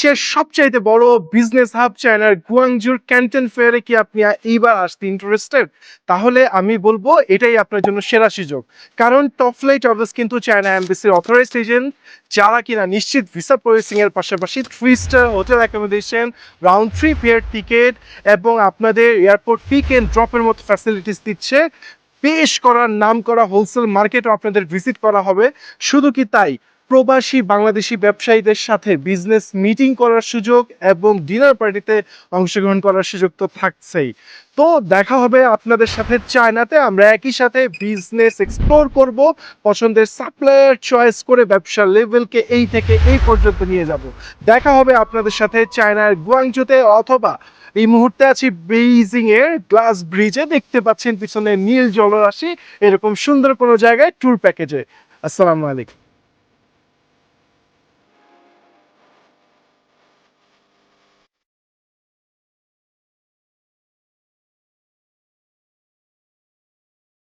বিশ্বের সবচাইতে বড় বিজনেস হাব চায়নার গুয়াংজুর ক্যান্টন ফেয়ারে কি আপনি এইবার আসতে ইন্টারেস্টেড তাহলে আমি বলব এটাই আপনার জন্য সেরা সুযোগ। কারণ টপফ্লাই ট্রাভেলস কিন্তু চায়না এম্বাসির অথরাইজড এজেন্ট যারা কিনা নিশ্চিত ভিসা প্রসেসিং এর পাশাপাশি three star hotel accommodation round trip air ticket এবং আপনাদের এয়ারপোর্ট পিক এন্ড ড্রপের মতো ফ্যাসিলিটিস দিচ্ছে। বেশ করার নাম করা হোলসেল মার্কেটও আপনাদের ভিজিট করা হবে। শুধু কি তাই? প্রবাসী বাংলাদেশি ব্যবসায়ীদের সাথে বিজনেস মিটিং করার সুযোগ এবং ডিনার পার্টিতে অংশগ্রহণ করার সুযোগ তো থাকছেই। তো দেখা হবে আপনাদের সাথে চায়নাতে, আমরা একই সাথে বিজনেস এক্সপ্লোর করব, পছন্দের সাপ্লায়ার চয়েস করে ব্যবসার লেভেলকে এই থেকে এই পর্যন্ত নিয়ে যাব। দেখা হবে আপনাদের সাথে চায়নার গুয়াংজুতে অথবা এই মুহূর্তে আছি বেইজিং এর গ্লাস ব্রিজে দেখতে পাচ্ছেন পিছনে নীল জলরাশি, এরকম সুন্দর কোনো জায়গায় ট্যুর প্যাকেজে আসসালামু আলাইকুম।